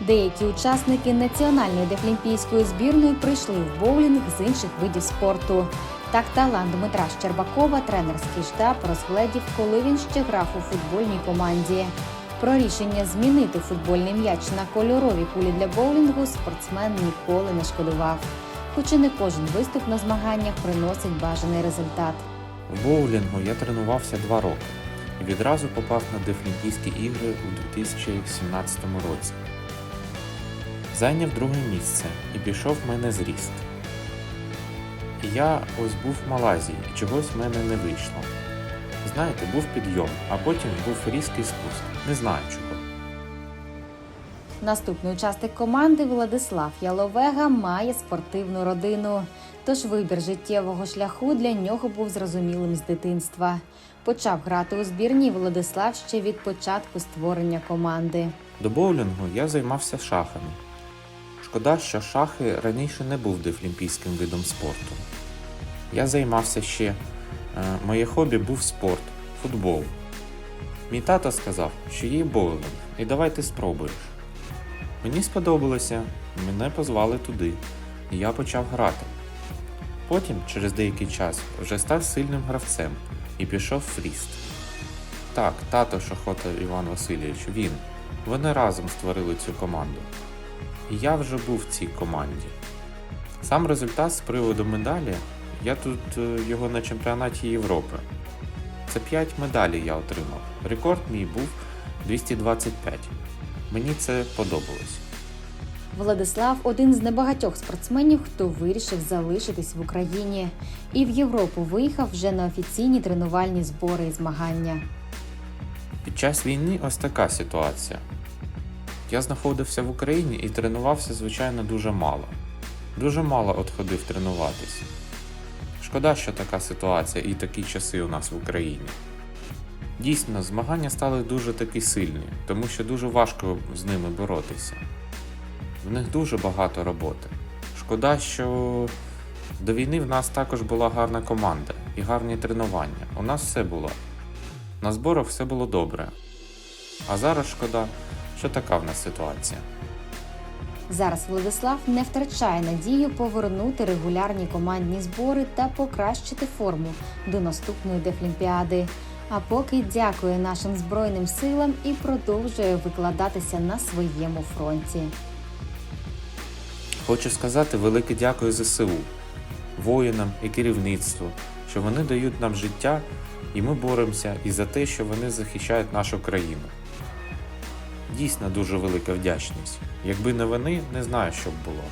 Деякі учасники національної дефлімпійської збірної прийшли в боулінг з інших видів спорту. Так талант Дмитра Щербакова тренерський штаб розгледів, коли він ще грав у футбольній команді. Про рішення змінити футбольний м'яч на кольорові кулі для боулінгу спортсмен ніколи не шкодував. Хоч і не кожен виступ на змаганнях приносить бажаний результат. В боулінгу я тренувався два роки і відразу попав на Дефлімпійські ігри у 2017 році. Зайняв друге місце і пішов в мене зріст. Я ось був в Малайзії, і чогось в мене не вийшло. Знаєте, був підйом, а потім був різкий спуск. Не знаю чого. Наступний учасник команди Владислав Яловега має спортивну родину. Тож вибір життєвого шляху для нього був зрозумілим з дитинства. Почав грати у збірні Владислав ще від початку створення команди. До боулінгу я займався шахами. Шкода, що шахи раніше не був дефлімпійським видом спорту. Я займався ще. е, Моє хобі був спорт, футбол. Мій тато сказав, що є боулінг, і давай ти спробуєш. Мені сподобалося, мене позвали туди, і я почав грати. Потім, через деякий час, вже став сильним гравцем і пішов фріст. Так, тато Шахота Іван Васильович, він. Вони разом створили цю команду. І я вже був в цій команді. Сам результат з приводу медалі, я тут е, його на чемпіонаті Європи. Це 5 медалей я отримав. Рекорд мій був 225. Мені це подобалось. Владислав один з небагатьох спортсменів, хто вирішив залишитись в Україні, і в Європу виїхав вже на офіційні тренувальні збори і змагання. Під час війни ось така ситуація. Я знаходився в Україні і тренувався, звичайно, дуже мало. Дуже мало от ходив тренуватись. Шкода, що така ситуація і такі часи у нас в Україні. Дійсно, змагання стали дуже такі сильні, тому що дуже важко з ними боротися. В них дуже багато роботи. Шкода, що до війни в нас також була гарна команда і гарні тренування. У нас все було. На зборах все було добре. А зараз шкода, що така в нас ситуація. Зараз Владислав не втрачає надію повернути регулярні командні збори та покращити форму до наступної дефлімпіади. А поки дякує нашим збройним силам і продовжує викладатися на своєму фронті. Хочу сказати велике дякую ЗСУ, воїнам і керівництву, що вони дають нам життя, і ми боремося і за те, що вони захищають нашу країну. Дійсно дуже велика вдячність. Якби не вони, не знаю, що б було.